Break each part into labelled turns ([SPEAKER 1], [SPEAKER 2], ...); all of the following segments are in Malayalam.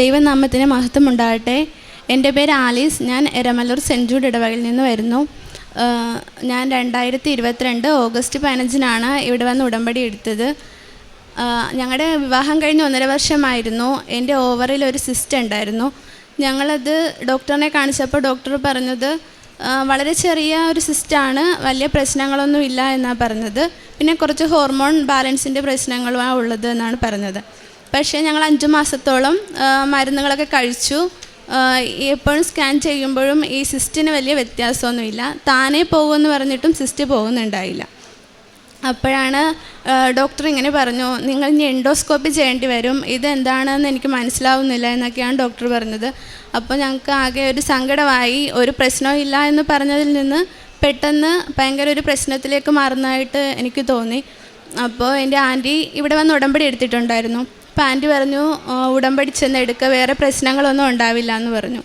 [SPEAKER 1] ദൈവനാമത്തിന് മഹത്വം ഉണ്ടാകട്ടെ എന്റെ പേര് ആലീസ്. ഞാൻ എരമല്ലൂർ സെന്റ് ജൂഡ് ഇടവകയിൽ നിന്ന് വരുന്നു. ഞാൻ രണ്ടായിരത്തി ഇരുപത്തിരണ്ട് ഓഗസ്റ്റ് പതിനഞ്ചിനാണ് ഇവിടെ വന്ന് ഉടമ്പടി എടുത്തത്. ഞങ്ങളുടെ വിവാഹം കഴിഞ്ഞ് ഒന്നര വർഷമായിരുന്നു. എന്റെ ഓവറിൽ ഒരു സിസ്റ്റ് ഉണ്ടായിരുന്നു. ഞങ്ങളത് ഡോക്ടറിനെ കാണിച്ചപ്പോൾ ഡോക്ടർ പറഞ്ഞത് വളരെ ചെറിയ ഒരു സിസ്റ്റാണ് വലിയ പ്രശ്നങ്ങളൊന്നും ഇല്ല എന്നാണ് പറഞ്ഞത്. പിന്നെ കുറച്ച് ഹോർമോൺ ബാലൻസിന്റെ പ്രശ്നങ്ങളുമാണ് ഉള്ളത് എന്നാണ് പറഞ്ഞത്. പക്ഷേ ഞങ്ങൾ അഞ്ച് മാസത്തോളം മരുന്നുകളൊക്കെ കഴിച്ചു. എപ്പോഴും സ്കാൻ ചെയ്യുമ്പോഴും ഈ സിസ്റ്റിന് വലിയ വ്യത്യാസമൊന്നുമില്ല. താനേ പോകുമെന്ന് പറഞ്ഞിട്ടും സിസ്റ്റ് പോകുന്നുണ്ടായില്ല. അപ്പോഴാണ് ഡോക്ടർ ഇങ്ങനെ പറഞ്ഞു നിങ്ങൾ ഇനി എൻഡോസ്കോപ്പി ചെയ്യേണ്ടി വരും. ഇതെന്താണെന്ന് എനിക്ക് മനസ്സിലാവുന്നില്ല എന്നൊക്കെയാണ് ഡോക്ടർ പറഞ്ഞത്. അപ്പോൾ ഞങ്ങൾക്ക് ആകെ ഒരു സങ്കടമായി. ഒരു പ്രശ്നവും ഇല്ല എന്ന് പറഞ്ഞതിൽ നിന്ന് പെട്ടെന്ന് ഭയങ്കര ഒരു പ്രശ്നത്തിലേക്ക് മാറുന്നതായിട്ട് എനിക്ക് തോന്നി. അപ്പോൾ എന്റെ ആന്റി ഇവിടെ വന്ന് ഉടമ്പടി എടുത്തിട്ടുണ്ടായിരുന്നു. ആന്റി പറഞ്ഞു "ആ, ഉടമ്പടി ചെന്ന് എടുക്കുക വേറെ പ്രശ്നങ്ങളൊന്നും ഉണ്ടാവില്ല എന്ന് പറഞ്ഞു.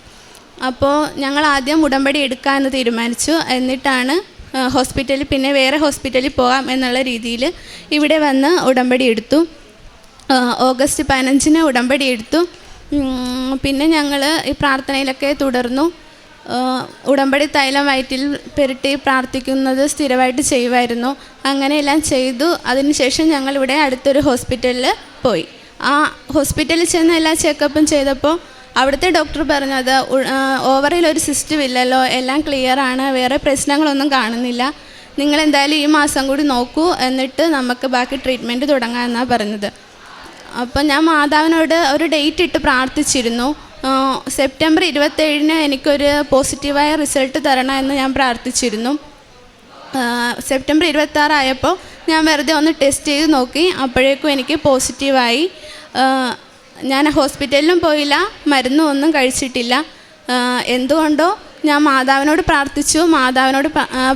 [SPEAKER 1] അപ്പോൾ ഞങ്ങൾ ആദ്യം ഉടമ്പടി എടുക്കാമെന്ന് തീരുമാനിച്ചു. എന്നിട്ടാണ് ഹോസ്പിറ്റലിൽ പിന്നെ വേറെ ഹോസ്പിറ്റലിൽ പോകാം എന്നുള്ള രീതിയിൽ ഇവിടെ വന്ന് ഉടമ്പടി എടുത്തു. ഓഗസ്റ്റ് പതിനഞ്ചിന് ഉടമ്പടി എടുത്തു. പിന്നെ ഞങ്ങൾ ഈ പ്രാർത്ഥനയിലൊക്കെ തുടർന്നു. ഉടമ്പടി തൈലം വയറ്റിൽ പെരട്ടി പ്രാർത്ഥിക്കുന്നത് സ്ഥിരമായിട്ട് ചെയ്യുമായിരുന്നു. അങ്ങനെയെല്ലാം ചെയ്തു. അതിനുശേഷം ഞങ്ങളിവിടെ അടുത്തൊരു ഹോസ്പിറ്റലിൽ പോയി. ആ ഹോസ്പിറ്റലിൽ ചെന്ന് എല്ലാ ചെക്കപ്പും ചെയ്തപ്പോൾ അവിടുത്തെ ഡോക്ടർ പറഞ്ഞത് ഓവറിൽ ഒരു സിസ്റ്റം ഇല്ലല്ലോ എല്ലാം ക്ലിയർ ആണ് വേറെ പ്രശ്നങ്ങളൊന്നും കാണുന്നില്ല. നിങ്ങൾ എന്തായാലും ഈ മാസം കൂടി നോക്കൂ എന്നിട്ട് നമുക്ക് ബാക്കി ട്രീറ്റ്മെന്റ് തുടങ്ങാമെന്നാണ് പറഞ്ഞത്. അപ്പം ഞാൻ മാതാവിനോട് ഒരു ഡേറ്റ് ഇട്ട് പ്രാർത്ഥിച്ചിരുന്നു. സെപ്റ്റംബർ ഇരുപത്തേഴിന് എനിക്കൊരു പോസിറ്റീവായ റിസൾട്ട് തരണമെന്ന് ഞാൻ പ്രാർത്ഥിച്ചിരുന്നു. സെപ്റ്റംബർ ഇരുപത്താറായപ്പോൾ ഞാൻ വെറുതെ ഒന്ന് ടെസ്റ്റ് ചെയ്ത് നോക്കി. അപ്പോഴേക്കും എനിക്ക് പോസിറ്റീവായി ഞാൻ ഹോസ്പിറ്റലിലും പോയില്ല. മരുന്നും ഒന്നും കഴിച്ചിട്ടില്ല. എന്തുകൊണ്ടോ ഞാൻ മാതാവിനോട് പ്രാർത്ഥിച്ചു. മാതാവിനോട്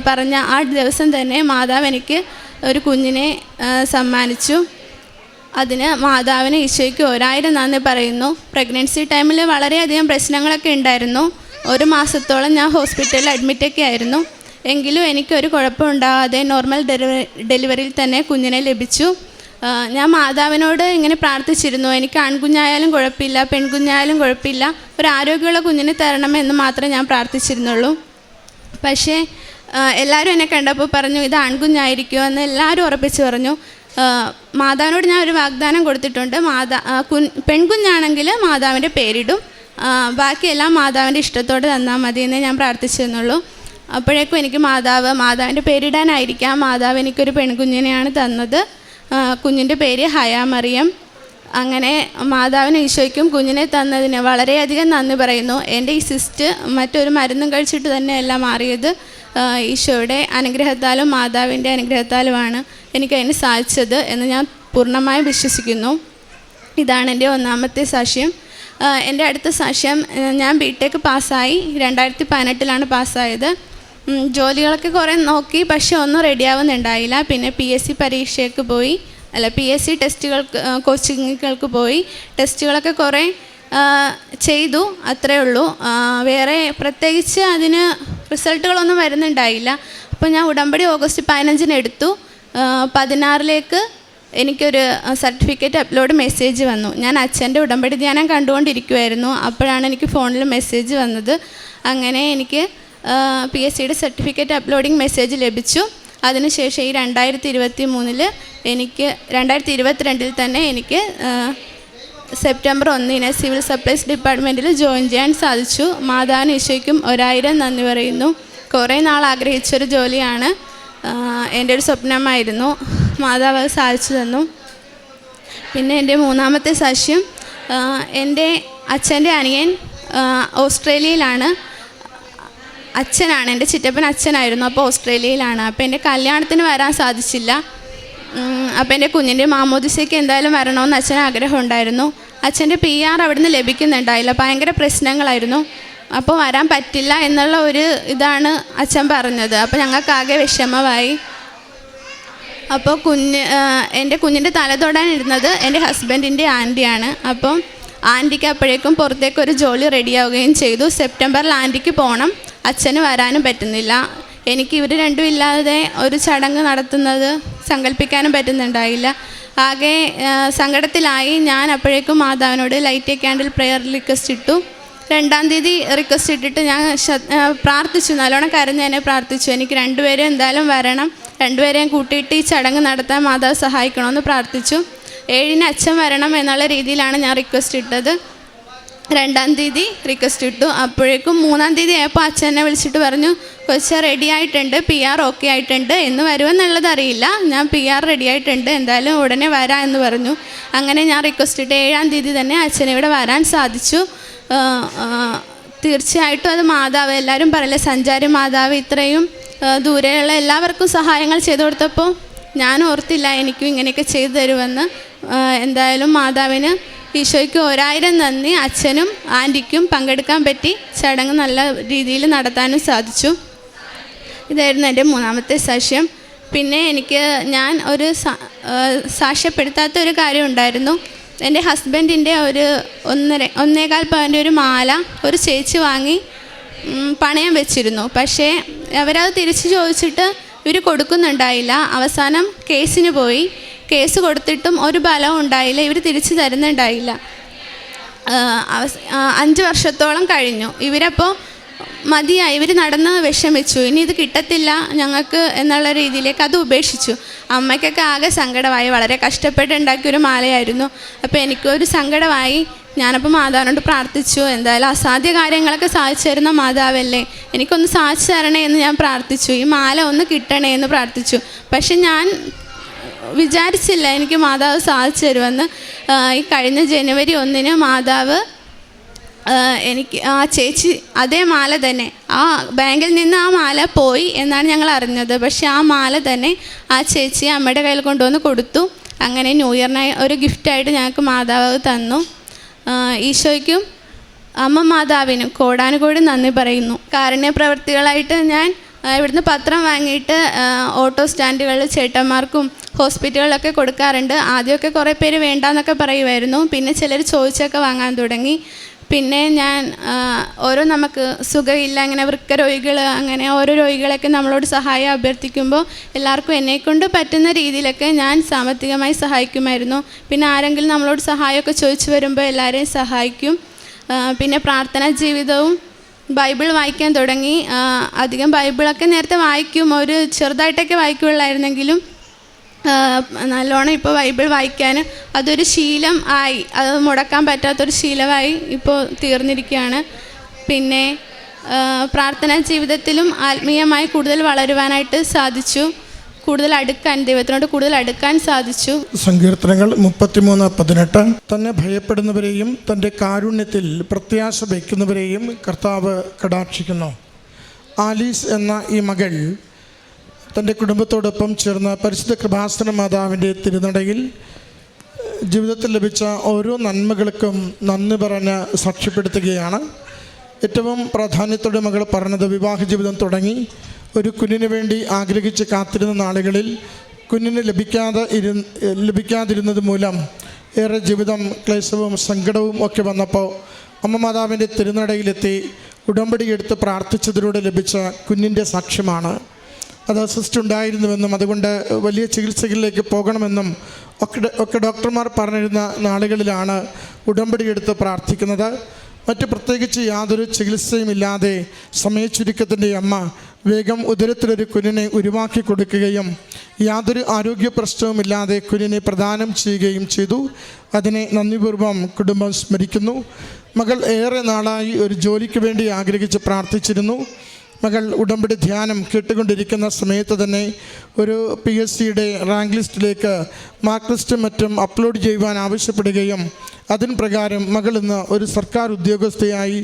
[SPEAKER 1] പറഞ്ഞ ആ ദിവസം തന്നെ മാതാവ് എനിക്ക് ഒരു കുഞ്ഞിനെ സമ്മാനിച്ചു. അതിന് മാതാവിന് ഈശോയ്ക്ക് ഒരായിരം നന്ദി പറയുന്നു. പ്രഗ്നൻസി ടൈമിൽ വളരെയധികം പ്രശ്നങ്ങളൊക്കെ ഉണ്ടായിരുന്നു. ഒരു മാസത്തോളം ഞാൻ ഹോസ്പിറ്റലിൽ അഡ്മിറ്റൊക്കെ ആയിരുന്നു. എങ്കിലും എനിക്കൊരു കുഴപ്പമുണ്ടാകാതെ നോർമൽ ഡെലിവറി ഡെലിവറിയിൽ തന്നെ കുഞ്ഞിനെ ലഭിച്ചു. ഞാൻ മാതാവിനോട് ഇങ്ങനെ പ്രാർത്ഥിച്ചിരുന്നു. എനിക്ക് ആൺകുഞ്ഞായാലും കുഴപ്പമില്ല പെൺകുഞ്ഞായാലും കുഴപ്പമില്ല. ഒരു ആരോഗ്യമുള്ള കുഞ്ഞിനെ തരണമെന്ന് മാത്രമേ ഞാൻ പ്രാർത്ഥിച്ചിരുന്നുള്ളൂ. പക്ഷേ എല്ലാവരും എന്നെ കണ്ടപ്പോൾ പറഞ്ഞു ഇത് ആൺകുഞ്ഞായിരിക്കുമോ എന്ന് എല്ലാവരും ഉറപ്പിച്ച് പറഞ്ഞു. മാതാവിനോട് ഞാൻ ഒരു വാഗ്ദാനം കൊടുത്തിട്ടുണ്ട്. മാതാ കു പെൺകുഞ്ഞാണെങ്കിൽ മാതാവിന്റെ പേരിടും. ബാക്കിയെല്ലാം മാതാവിന്റെ ഇഷ്ടത്തോടെ തന്നാൽ മതി എന്ന് ഞാൻ പ്രാർത്ഥിച്ചിരുന്നുള്ളൂ. അപ്പോഴേക്കും എനിക്ക് മാതാവ് മാതാവിന്റെ പേരിടാനായിരിക്കാം. മാതാവ് എനിക്കൊരു പെൺകുഞ്ഞിനെയാണ് തന്നത്. കുഞ്ഞിന്റെ പേര് ഹയാമറിയം അങ്ങനെ മാതാവിന് ഈശോയ്ക്കും കുഞ്ഞിനെ തന്നതിന് വളരെയധികം നന്ദി പറയുന്നു. എന്റെ ഈ സിസ്റ്റ് മറ്റൊരു മരുന്നും കഴിച്ചിട്ട് തന്നെയല്ല മാറിയത്. ഈശോയുടെ അനുഗ്രഹത്താലും മാതാവിന്റെ അനുഗ്രഹത്താലുമാണ് എനിക്കതിന് സാധിച്ചത് എന്ന് ഞാൻ പൂർണമായും വിശ്വസിക്കുന്നു. ഇതാണ് എന്റെ ഒന്നാമത്തെ സാക്ഷ്യം. എന്റെ അടുത്ത സാക്ഷ്യം ഞാൻ ബി ടെക് പാസ്സായി. രണ്ടായിരത്തി പതിനെട്ടിലാണ് പാസ്സായത്. ജോലികളൊക്കെ കുറേ നോക്കി പക്ഷെ ഒന്നും റെഡിയാവുന്നുണ്ടായില്ല. പിന്നെ പി എസ് സി പരീക്ഷയ്ക്ക് പോയി. അല്ല പി എസ് സി ടെസ്റ്റുകൾക്ക് കോച്ചിങ്ങുകൾക്ക് പോയി. ടെസ്റ്റുകളൊക്കെ കുറേ ചെയ്തു അത്രേ ഉള്ളൂ. വേറെ പ്രത്യേകിച്ച് അതിന് റിസൾട്ടുകളൊന്നും വരുന്നുണ്ടായില്ല. അപ്പോൾ ഞാൻ ഉടമ്പടി ഓഗസ്റ്റ് പതിനഞ്ചിന് എടുത്തു. പതിനാറിലേക്ക് എനിക്കൊരു സർട്ടിഫിക്കറ്റ് അപ്ലോഡ് മെസ്സേജ് വന്നു. ഞാൻ അച്ഛന്റെ ഉടമ്പടി ധ്യാനം കണ്ടുകൊണ്ടിരിക്കുമായിരുന്നു അപ്പോഴാണ് എനിക്ക് ഫോണിൽ മെസ്സേജ് വന്നത്. അങ്ങനെ എനിക്ക് പി എസ് സിയുടെ സർട്ടിഫിക്കറ്റ് അപ്ലോഡിംഗ് മെസ്സേജ് ലഭിച്ചു. അതിനുശേഷം ഈ രണ്ടായിരത്തി ഇരുപത്തി മൂന്നിൽ എനിക്ക് രണ്ടായിരത്തി ഇരുപത്തിരണ്ടിൽ തന്നെ എനിക്ക് സെപ്റ്റംബർ ഒന്നിന് സിവിൽ സപ്ലൈസ് ഡിപ്പാർട്ട്മെന്റിൽ ജോയിൻ ചെയ്യാൻ സാധിച്ചു. മാതാവിന് ഈശോയ്ക്കും ഒരായിരം നന്ദി പറയുന്നു. കുറേ നാൾ ആഗ്രഹിച്ചൊരു ജോലിയാണ്. എന്റെ ഒരു സ്വപ്നമായിരുന്നു. മാതാവ് സാധിച്ചു തന്നു. പിന്നെ എന്റെ മൂന്നാമത്തെ സാക്ഷ്യം എന്റെ അച്ഛന്റെ അനിയൻ ഓസ്ട്രേലിയയിലാണ്. അച്ഛനാണ് എന്റെ ചിറ്റപ്പൻ അച്ഛനായിരുന്നു അപ്പോൾ ഓസ്ട്രേലിയയിലാണ്. അപ്പോൾ എന്റെ കല്യാണത്തിന് വരാൻ സാധിച്ചില്ല. അപ്പോൾ എന്റെ കുഞ്ഞിന്റെ മാമോദിസയ്ക്ക് എന്തായാലും വരണമെന്ന് അച്ഛൻ ആഗ്രഹം ഉണ്ടായിരുന്നു അച്ഛന്റെ പി ആർ അവിടുന്ന് ലഭിക്കുന്നുണ്ടായില്ല ഭയങ്കര പ്രശ്നങ്ങളായിരുന്നു. അപ്പോൾ വരാൻ പറ്റില്ല എന്നുള്ള ഒരു ഇതാണ് അച്ഛൻ പറഞ്ഞത്. അപ്പോൾ ഞങ്ങൾക്കാകെ വിഷമമായി. അപ്പോൾ കുഞ്ഞ് എന്റെ കുഞ്ഞിന്റെ തല തൊടാനിരുന്നത് എന്റെ ഹസ്ബൻഡിന്റെ ആന്റിയാണ്. അപ്പം ആന്റിക്ക് അപ്പോഴേക്കും പുറത്തേക്കൊരു ജോലി റെഡിയാവുകയും ചെയ്തു. സെപ്റ്റംബറിൽ ആന്റിക്ക് പോകണം. അച്ഛന് വരാനും പറ്റുന്നില്ല. എനിക്ക് ഇവർ രണ്ടും ഇല്ലാതെ ഒരു ചടങ്ങ് നടത്തുന്നത് സങ്കല്പിക്കാനും പറ്റുന്നുണ്ടായില്ല. ആകെ സങ്കടത്തിലായി. ഞാൻ അപ്പോഴേക്കും മാതാവിനോട് ലൈറ്റ് ക്യാൻഡിൽ പ്രെയർ റിക്വസ്റ്റ് ഇട്ടു. രണ്ടാം തീയതി റിക്വസ്റ്റ് ഇട്ടിട്ട് ഞാൻ പ്രാർത്ഥിച്ചു. നല്ലോണം കരഞ്ഞ് തന്നെ പ്രാർത്ഥിച്ചു. എനിക്ക് രണ്ടുപേരും എന്തായാലും വരണം. രണ്ടുപേരെയും കൂട്ടിയിട്ട് ഈ ചടങ്ങ് നടത്താൻ മാതാവ് സഹായിക്കണമെന്ന് പ്രാർത്ഥിച്ചു. ഏഴിന് അച്ഛൻ വരണം എന്നുള്ള രീതിയിലാണ് ഞാൻ റിക്വസ്റ്റ് ഇട്ടത്. രണ്ടാം തീയതി റിക്വസ്റ്റ് ഇട്ടു. അപ്പോഴേക്കും മൂന്നാം തീയതി ആയപ്പോൾ അച്ഛനെ വിളിച്ചിട്ട് പറഞ്ഞു കൊച്ച റെഡി ആയിട്ടുണ്ട് പി ആർ ഓക്കെ ആയിട്ടുണ്ട് എന്ന് വരുമെന്നുള്ളത് അറിയില്ല. ഞാൻ പി ആർ റെഡി ആയിട്ടുണ്ട് എന്തായാലും ഉടനെ വരാം എന്ന് പറഞ്ഞു. അങ്ങനെ ഞാൻ റിക്വസ്റ്റ് ഇട്ട് ഏഴാം തീയതി തന്നെ അച്ഛനെ ഇവിടെ വരാൻ സാധിച്ചു. തീർച്ചയായിട്ടും അത് മാതാവ് എല്ലാവരും പറയില്ല സഞ്ചാരി മാതാവ് ഇത്രയും ദൂരെയുള്ള എല്ലാവർക്കും സഹായങ്ങൾ ചെയ്തു കൊടുത്തപ്പോൾ ഞാൻ ഓർത്തില്ല എനിക്കും ഇങ്ങനെയൊക്കെ ചെയ്തു തരുമെന്ന്. എന്തായാലും മാതാവിന് ഈശോയ്ക്ക് ഒരായിരം നന്ദി. അച്ഛനും ആന്റിക്കും പങ്കെടുക്കാൻ പറ്റി ചടങ്ങ് നല്ല രീതിയിൽ നടത്താനും സാധിച്ചു. ഇതായിരുന്നു എന്റെ മൂന്നാമത്തെ സാക്ഷ്യം. പിന്നെ എനിക്ക് ഞാൻ ഒരു സാക്ഷ്യപ്പെടുത്താത്ത ഒരു കാര്യം ഉണ്ടായിരുന്നു. എന്റെ ഹസ്ബൻഡിന്റെ ഒരു ഒന്നര ഒന്നേകാൽ പവന്റെ ഒരു മാല ഒരു ചേച്ചി വാങ്ങി പണയം വെച്ചിരുന്നു. പക്ഷേ അവരത് തിരിച്ചു ചോദിച്ചിട്ട് ഇവർ കൊടുക്കുന്നുണ്ടായില്ല. അവസാനം കേസിന് പോയി. കേസ് കൊടുത്തിട്ടും ഒരു ബലവും ഉണ്ടായില്ല. ഇവർ തിരിച്ചു തരുന്നുണ്ടായില്ല. അഞ്ച് വർഷത്തോളം കഴിഞ്ഞു. ഇവരപ്പോൾ മതിയായി. ഇവർ നടന്ന് വിഷമിച്ചു. ഇനി ഇത് കിട്ടത്തില്ല ഞങ്ങൾക്ക് എന്നുള്ള രീതിയിലേക്ക് അത് ഉപേക്ഷിച്ചു. അമ്മയ്ക്കൊക്കെ ആകെ സങ്കടമായി. വളരെ കഷ്ടപ്പെട്ട് ഉണ്ടാക്കിയൊരു മാലയായിരുന്നു. അപ്പോൾ എനിക്കൊരു സങ്കടമായി. ഞാനപ്പോൾ മാതാവിനോട് പ്രാർത്ഥിച്ചു. എന്തായാലും അസാധ്യ കാര്യങ്ങളൊക്കെ സാധിച്ചു തരുന്ന മാതാവല്ലേ? എനിക്കൊന്ന് സാധിച്ചു തരണേ എന്ന് ഞാൻ പ്രാർത്ഥിച്ചു. ഈ മാല ഒന്ന് കിട്ടണേ എന്ന് പ്രാർത്ഥിച്ചു. പക്ഷെ ഞാൻ വിചാരിച്ചില്ല എനിക്ക് മാതാവ് സാധിച്ചു തരുമെന്ന്. ഈ കഴിഞ്ഞ ജനുവരി ഒന്നിന് മാതാവ് എനിക്ക് ആ ചേച്ചി അതേ മാല തന്നെ. ആ ബാങ്കിൽ നിന്ന് ആ മാല പോയി എന്നാണ് ഞങ്ങൾ അറിഞ്ഞത്. പക്ഷെ ആ മാല തന്നെ ആ ചേച്ചി അമ്മയുടെ കയ്യിൽ കൊണ്ടുവന്ന് കൊടുത്തു. അങ്ങനെ ന്യൂ ഇയറിനായി ഒരു ഗിഫ്റ്റായിട്ട് ഞങ്ങൾക്ക് മാതാവ് തന്നു. ഈശോയ്ക്കും അമ്മ മാതാവിനും കോടാനുകോടി നന്ദി പറയുന്നു. കാരുണ്യ പ്രവർത്തികളായിട്ട് ഞാൻ ഇവിടുന്ന് പത്രം വാങ്ങിയിട്ട് ഓട്ടോ സ്റ്റാൻഡുകളിൽ ചേട്ടന്മാർക്കും ഹോസ്പിറ്റലുകളിലൊക്കെ കൊടുക്കാറുണ്ട്. ആദ്യമൊക്കെ കുറേ പേര് വേണ്ടാന്നൊക്കെ പറയുമായിരുന്നു. പിന്നെ ചിലർ ചോദിച്ചൊക്കെ വാങ്ങാൻ തുടങ്ങി. പിന്നെ ഞാൻ ഓരോ നമുക്ക് സുഖമില്ല അങ്ങനെ വൃക്ക രോഗികൾ അങ്ങനെ ഓരോ രോഗികളൊക്കെ നമ്മളോട് സഹായം അഭ്യർത്ഥിക്കുമ്പോൾ എല്ലാവർക്കും എന്നെക്കൊണ്ട് പറ്റുന്ന രീതിയിലൊക്കെ ഞാൻ സാമ്പത്തികമായി സഹായിക്കുമായിരുന്നു. പിന്നെ ആരെങ്കിലും നമ്മളോട് സഹായമൊക്കെ ചോദിച്ചു വരുമ്പോൾ എല്ലാവരെയും സഹായിക്കും. പിന്നെ പ്രാർത്ഥനാ ജീവിതവും ബൈബിൾ വായിക്കാൻ തുടങ്ങി. അധികം ബൈബിളൊക്കെ നേരത്തെ വായിക്കും. ഒരു ചെറുതായിട്ടൊക്കെ വായിക്കുള്ളായിരുന്നെങ്കിലും ആ, നല്ലോണം ഇപ്പോൾ ബൈബിൾ വായിക്കാൻ അതൊരു ശീലം ആയി. അത് മുടക്കാൻ പറ്റാത്തൊരു ശീലമായി ഇപ്പോൾ തീർന്നിരിക്കുകയാണ് പിന്നെ പ്രാർത്ഥന ജീവിതത്തിലും ആത്മീയമായി കൂടുതൽ വളരുവാനായിട്ട് സാധിച്ചു. കൂടുതൽ അടുക്കാൻ ദൈവത്തിനോട് കൂടുതൽ അടുക്കാൻ സാധിച്ചു.
[SPEAKER 2] സങ്കീർത്തനങ്ങൾ മുപ്പത്തിമൂന്ന് പതിനെട്ട്. തന്നെ ഭയപ്പെടുന്നവരെയും തന്റെ കാരുണ്യത്തിൽ പ്രത്യാശ വയ്ക്കുന്നവരെയും കർത്താവ് കടാക്ഷിക്കുന്നു. ആലീസ് എന്ന ഈ മകൾ തന്റെ കുടുംബത്തോടൊപ്പം ചേർന്ന പരിശുദ്ധ കൃപാസന മാതാവിന്റെ തിരുനടയിൽ ജീവിതത്തിൽ ലഭിച്ച ഓരോ നന്മകൾക്കും നന്ദി പറഞ്ഞ് സാക്ഷ്യപ്പെടുത്തുകയാണ്. ഏറ്റവും പ്രാധാന്യത്തോടെ മകൾ പറഞ്ഞത് വിവാഹ ജീവിതം തുടങ്ങി. ഒരു കുഞ്ഞിന് വേണ്ടി ആഗ്രഹിച്ച് കാത്തിരുന്ന നാളുകളിൽ കുഞ്ഞിന് ലഭിക്കാതെ ഇരു ലഭിക്കാതിരുന്നത് മൂലം ഏറെ ജീവിതം ക്ലേശവും സങ്കടവും ഒക്കെ വന്നപ്പോൾ അമ്മ മാതാവിന്റെ തിരുനടയിലെത്തി ഉടമ്പടിയെടുത്ത് പ്രാർത്ഥിച്ചതിലൂടെ ലഭിച്ച കുഞ്ഞിന്റെ സാക്ഷ്യമാണ്. അത് സിസ്റ്റ് ഉണ്ടായിരുന്നുവെന്നും അതുകൊണ്ട് വലിയ ചികിത്സകളിലേക്ക് പോകണമെന്നും ഒക്കെ ഒക്കെ ഡോക്ടർമാർ പറഞ്ഞിരുന്ന നാളുകളിലാണ് ഉടമ്പടി എടുത്ത് പ്രാർത്ഥിക്കുന്നത്. മറ്റ് പ്രത്യേകിച്ച് യാതൊരു ചികിത്സയും ഇല്ലാതെ സമയച്ചുരുക്കത്തിന്റെ അമ്മ വേഗം ഉദരത്തിലൊരു കുഞ്ഞിനെ ഉരുവാക്കി കൊടുക്കുകയും യാതൊരു ആരോഗ്യ പ്രശ്നവുമില്ലാതെ കുഞ്ഞിനെ പ്രദാനം ചെയ്യുകയും ചെയ്തു. അതിനെ നന്ദിപൂർവം കുടുംബം സ്മരിക്കുന്നു. മകൾ ഏറെ നാളായി ഒരു ജോലിക്ക് വേണ്ടി ആഗ്രഹിച്ച് പ്രാർത്ഥിച്ചിരുന്നു. മകൾ ഉടമ്പടി ധ്യാനം കേട്ടുകൊണ്ടിരിക്കുന്ന സമയത്ത് തന്നെ ഒരു പി എസ് സിയുടെ റാങ്ക് ലിസ്റ്റിലേക്ക് മാർക്ക് ലിസ്റ്റും മറ്റും അപ്ലോഡ് ചെയ്യുവാൻ ആവശ്യപ്പെടുകയും അതിന് പ്രകാരം മകൾ ഇന്ന് ഒരു സർക്കാർ ഉദ്യോഗസ്ഥയായി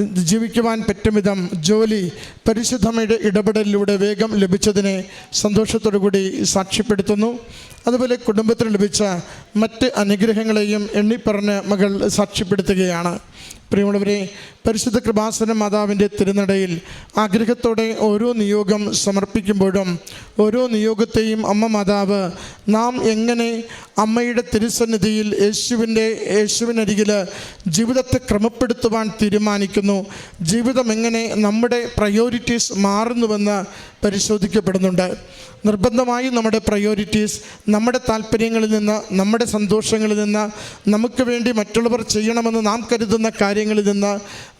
[SPEAKER 2] ജീവിക്കുവാൻ പറ്റും വിധം ജോലി പരിശുദ്ധമയുടെ ഇടപെടലിലൂടെ വേഗം ലഭിച്ചതിനെ സന്തോഷത്തോടു കൂടി സാക്ഷ്യപ്പെടുത്തുന്നു. അതുപോലെ കുടുംബത്തിന് ലഭിച്ച മറ്റ് അനുഗ്രഹങ്ങളെയും എണ്ണിപ്പറഞ്ഞ് മകൾ സാക്ഷ്യപ്പെടുത്തുകയാണ്. പ്രിയമുള്ളവരെ പരിശുദ്ധ കൃപാസന മാതാവിന്റെ തിരുനടയിൽ ആഗ്രഹത്തോടെ ഓരോ നിയോഗം സമർപ്പിക്കുമ്പോഴും ഓരോ നിയോഗത്തെയും അമ്മ മാതാവ് നാം എങ്ങനെ അമ്മയുടെ തിരുസന്നിധിയിൽ യേശുവിന്റെ യേശുവിനരികിൽ ജീവിതത്തെ ക്രമപ്പെടുത്തുവാൻ തീരുമാനിക്കുന്നു ജീവിതം എങ്ങനെ നമ്മുടെ പ്രയോറിറ്റീസ് മാറുന്നുവെന്ന് പരിശോധിക്കപ്പെടുന്നുണ്ട്. നിർബന്ധമായും നമ്മുടെ പ്രയോറിറ്റീസ് നമ്മുടെ താല്പര്യങ്ങളിൽ നിന്ന് നമ്മുടെ സന്തോഷങ്ങളിൽ നിന്ന് നമുക്ക് വേണ്ടി മറ്റുള്ളവർ ചെയ്യണമെന്ന് നാം കരുതുന്ന കാര്യങ്ങളിൽ നിന്ന്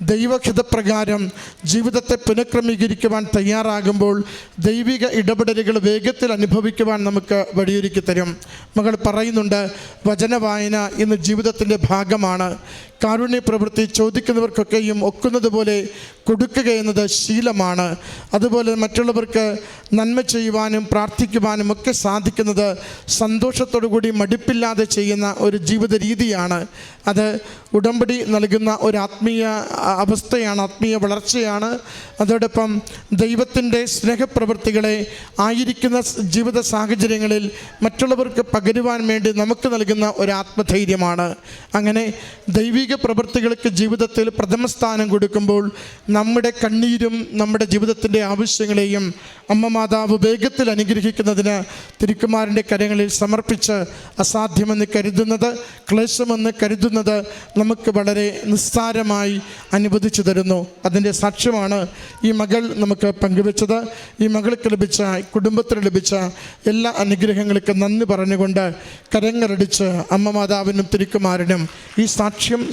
[SPEAKER 2] ദൈവഹിതപ്രകാരം ജീവിതത്തെ പുനഃക്രമീകരിക്കുവാൻ തയ്യാറാകുമ്പോൾ ദൈവിക ഇടപെടലുകൾ വേഗത്തിൽ അനുഭവിക്കുവാൻ നമുക്ക് വഴിയൊരുക്കി തരും. മകൾ പറയുന്നുണ്ട് വചനവായന ഇന്ന് ജീവിതത്തിന്റെ ഭാഗമാണ്. കാരുണ്യ പ്രവൃത്തി ചോദിക്കുന്നവർക്കൊക്കെയും ഒക്കുന്നത് പോലെ കൊടുക്കുക എന്നത് ശീലമാണ്. അതുപോലെ മറ്റുള്ളവർക്ക് നന്മ ചെയ്യുവാനും പ്രാർത്ഥിക്കുവാനും ഒക്കെ സാധിക്കുന്നത് സന്തോഷത്തോടു കൂടി മടുപ്പില്ലാതെ ചെയ്യുന്ന ഒരു ജീവിത രീതിയാണ്. അത് ഉടമ്പടി നൽകുന്ന ഒരു ആത്മീയ അവസ്ഥയാണ് ആത്മീയ വളർച്ചയാണ്. അതോടൊപ്പം ദൈവത്തിന്റെ സ്നേഹപ്രവൃത്തികളെ ആയിരിക്കുന്ന ജീവിത സാഹചര്യങ്ങളിൽ മറ്റുള്ളവർക്ക് പകരുവാൻ വേണ്ടി നമുക്ക് നൽകുന്ന ഒരു ആത്മധൈര്യമാണ്. അങ്ങനെ ദൈവിക പ്രവൃത്തികൾക്ക് ജീവിതത്തിൽ പ്രഥമ സ്ഥാനം കൊടുക്കുമ്പോൾ നമ്മുടെ കണ്ണീരും നമ്മുടെ ജീവിതത്തിന്റെ ആവശ്യങ്ങളെയും അമ്മ മാതാവ് വേഗത്തിൽ അനുഗ്രഹിക്കുന്നതിന് തിരുക്കുമാരന്റെ കരങ്ങളിൽ സമർപ്പിച്ച് അസാധ്യമെന്ന് കരുതുന്നത് ക്ലേശമെന്ന് കരുതുന്നത് നമുക്ക് വളരെ നിസ്സാരമായി അനുവദിച്ചു തരുന്നു. അതിന്റെ സാക്ഷ്യമാണ് ഈ മകൾ നമുക്ക് പങ്കുവെച്ചത്. ഈ മകൾക്ക് ലഭിച്ച കുടുംബത്തിന് ലഭിച്ച എല്ലാ അനുഗ്രഹങ്ങൾക്കും നന്ദി പറഞ്ഞുകൊണ്ട് കരങ്ങളടിച്ച് അമ്മ മാതാവിനും തിരുക്കുമാരനും ഈ സാക്ഷ്യം